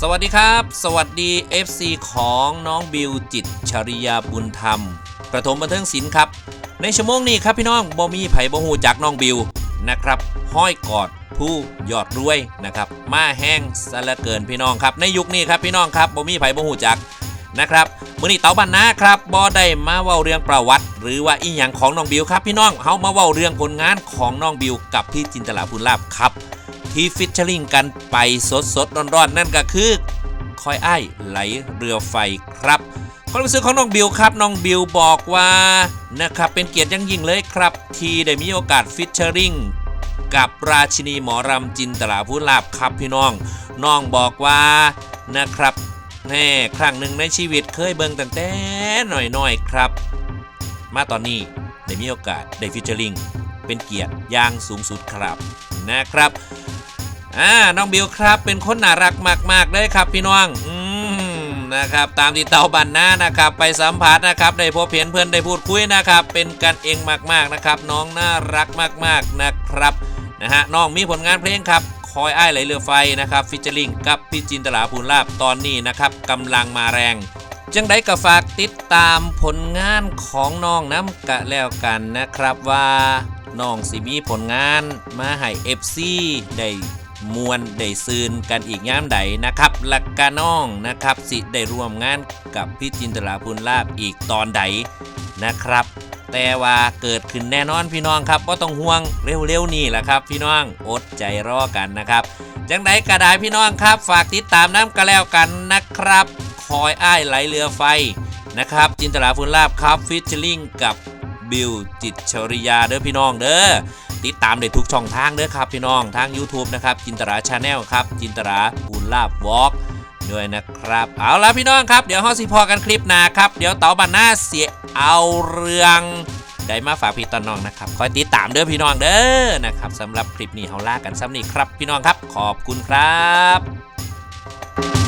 สวัสดีครับ สวัสดี FC ของน้องบิวจิตชริยาบุญธรรม ประถมบันเทิงศิลป์ครับ ในชั่วโมงนี้ครับพี่น้องบ่มีไผ่บ่ฮู้จักน้องบิวนะครับ ห้อยกอดผู้ยอดรวยนะครับ มาแห้งซะลือเกินพี่น้องครับ ในยุคนี้ครับพี่น้องครับบ่มีไผ่บ่ฮู้จักนะครับมื้อนี้เต๋าบันนาครับบ่ได้มาเว้าเรื่องประวัติ หรือว่าอีหยังของน้องบิวครับพี่น้องเฮามาเว้าเรื่องผลงานของน้องบิวกับพี่จินตลาภูลาภครับ ที่ฟิชเชอริงกันไปสดสดร้อนๆ นั่นก็คือ คอยไอ้ไหลเรือไฟครับความรู้สึกของน้องบิวครับ น้องบิวบอกว่านะครับเป็นเกียรติยังยิ่งเลยครับ ที่ได้มีโอกาสฟิชเชอริงกับราชินีหมอรำจินตลาภูลาภครับพี่น้อง น้องบอกว่านะครับแน่ครั้งหนึ่งในชีวิตเคยเบิ่งตั้งแต่หน่อยๆครับ มาตอนนี้ได้มีโอกาสได้ฟิชเชอริงเป็นเกียรติอย่างสูงสุดครับนะครับ อ่าน้องบิวครับ เป็นคนน่ารักมากๆเลยครับพี่น้องอืมนะครับตามที่เตาบันหน้านะครับ ไปสัมผัสนะครับได้พบเห็นเพื่อนได้พูดคุยนะครับ เป็นกันเองมากๆนะครับ น้องน่ารักมากๆนะครับนะฮะน้องมีผลงานเพลงครับคอยอ้ายไหลเรือไฟนะครับฟิชเจอร์ลิงกับพี่จินตลาภูลาบตอนนี้นะครับกำลังมาแรงจังได้ก็ฝากติดตามผลงานของน้องน้ำกะแล้วกันนะครับว่าน้องสิมีผลงานมาให้ FC ได้ มวนได้ซืนกันอีกย่ามใดนะครับละกะน้องนะครับสิได้ร่วมงานกับพี่จินตลาพูนลาบอีกตอนใดนะครับ แต่ว่าเกิดขึ้นแน่นอนพี่น้องครับก็ต้องห่วงเร็วๆนี่แหละครับ พี่น้องอดใจรอกันนะครับจังไดกระดาพี่น้องครับ ฝากติดตามน้ำกันแล้วกันนะครับ คอยอ้ายไหลเรือไฟนะครับ จินตลาฟูลลาบครับฟิชเชอริงกับบิวจิตชริยาเด้อพี่น้องเด้อ ติดตามได้ทุกช่องทางเด้อครับพี่น้องทาง YouTube นะครับจินตราชาแนลครับจินตราฟูลลาบวอล์กด้วยนะครับ เอาละพี่น้องครับเดี๋ยวห้อสิพอกันคลิปหน้าครับ เดี๋ยวเต๋าบันหน้าเสียเอาเรื่องได้มาฝากพี่ตอนน้องนะครับคอยติดตามเด้อพี่น้องเด้อนะครับสำหรับคลิปนี้เฮาลากันซ้ำนี้ครับ พี่น้องครับขอบคุณครับ